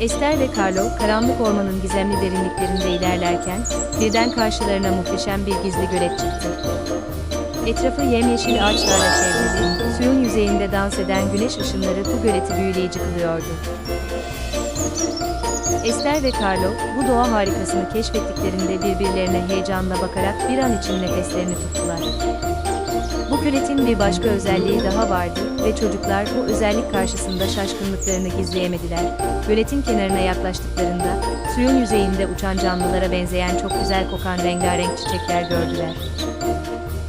Esther ve Carlo, karanlık ormanın gizemli derinliklerinde ilerlerken, birden karşılarına muhteşem bir gizli gölet çıktı. Etrafı yemyeşil ağaçlarla çevrili, suyun yüzeyinde dans eden güneş ışınları bu göleti büyüleyici kılıyordu. Esther ve Carlo, bu doğa harikasını keşfettiklerinde birbirlerine heyecanla bakarak bir an için nefeslerini tuttular. Bu göletin bir başka özelliği daha vardı ve çocuklar bu özellik karşısında şaşkınlıklarını gizleyemediler. Göletin kenarına yaklaştıklarında, suyun yüzeyinde uçan canlılara benzeyen çok güzel kokan rengarenk çiçekler gördüler.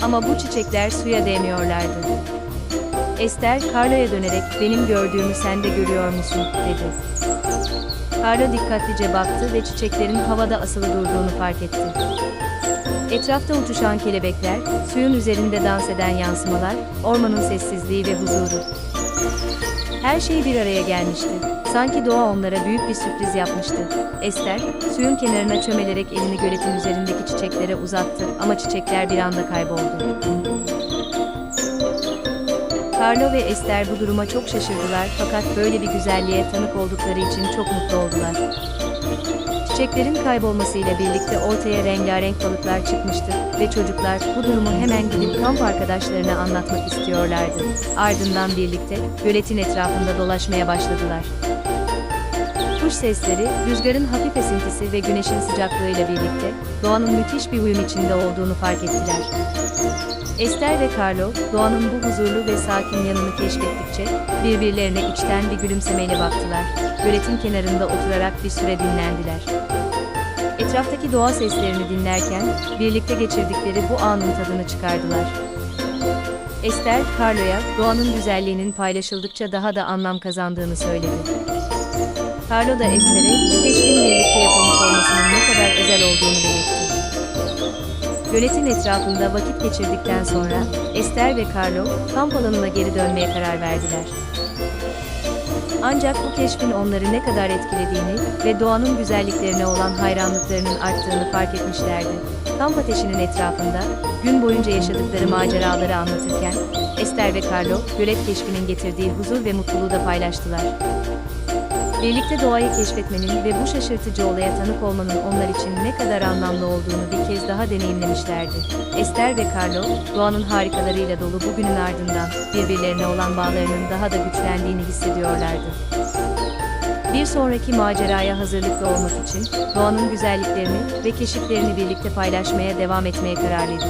Ama bu çiçekler suya değmiyorlardı. Esther, Carlo'ya dönerek benim gördüğümü sen de görüyor musun, dedi. Carlo dikkatlice baktı ve çiçeklerin havada asılı durduğunu fark etti. Etrafta uçuşan kelebekler, suyun üzerinde dans eden yansımalar, ormanın sessizliği ve huzuru. Her şey bir araya gelmişti. Sanki doğa onlara büyük bir sürpriz yapmıştı. Esther, suyun kenarına çömelerek elini göletin üzerindeki çiçeklere uzattı ama çiçekler bir anda kayboldu. Carlo ve Esther bu duruma çok şaşırdılar fakat böyle bir güzelliğe tanık oldukları için çok mutlu oldular. Çiçeklerin kaybolmasıyla birlikte ortaya rengarenk balıklar çıkmıştı ve çocuklar bu durumu hemen gidip kamp arkadaşlarına anlatmak istiyorlardı. Ardından birlikte göletin etrafında dolaşmaya başladılar. Kuş sesleri, rüzgarın hafif esintisi ve güneşin sıcaklığıyla birlikte doğanın müthiş bir uyum içinde olduğunu fark ettiler. Esther ve Carlo, doğanın bu huzurlu ve sakin yanını keşfettikçe birbirlerine içten bir gülümsemeyle baktılar. Göletin kenarında oturarak bir süre dinlendiler. Etraftaki doğa seslerini dinlerken birlikte geçirdikleri bu anın tadını çıkardılar. Esther, Carlo'ya doğanın güzelliğinin paylaşıldıkça daha da anlam kazandığını söyledi. Carlo da Esther'e bu keşfin birlikte yapılmış olmasının ne kadar özel olduğunu belirtti. Göletin etrafında vakit geçirdikten sonra Esther ve Carlo kamp alanına geri dönmeye karar verdiler. Ancak bu keşfin onları ne kadar etkilediğini ve doğanın güzelliklerine olan hayranlıklarının arttığını fark etmişlerdi. Kamp ateşinin etrafında gün boyunca yaşadıkları maceraları anlatırken Esther ve Carlo gölet keşfinin getirdiği huzur ve mutluluğu da paylaştılar. Birlikte doğayı keşfetmenin ve bu şaşırtıcı olaya tanık olmanın onlar için ne kadar anlamlı olduğunu bir kez daha deneyimlemişlerdi. Esther ve Carlo, doğanın harikalarıyla dolu bugünün ardından birbirlerine olan bağlarının daha da güçlendiğini hissediyorlardı. Bir sonraki maceraya hazırlıklı olmak için doğanın güzelliklerini ve keşiflerini birlikte paylaşmaya devam etmeye kararlıydı.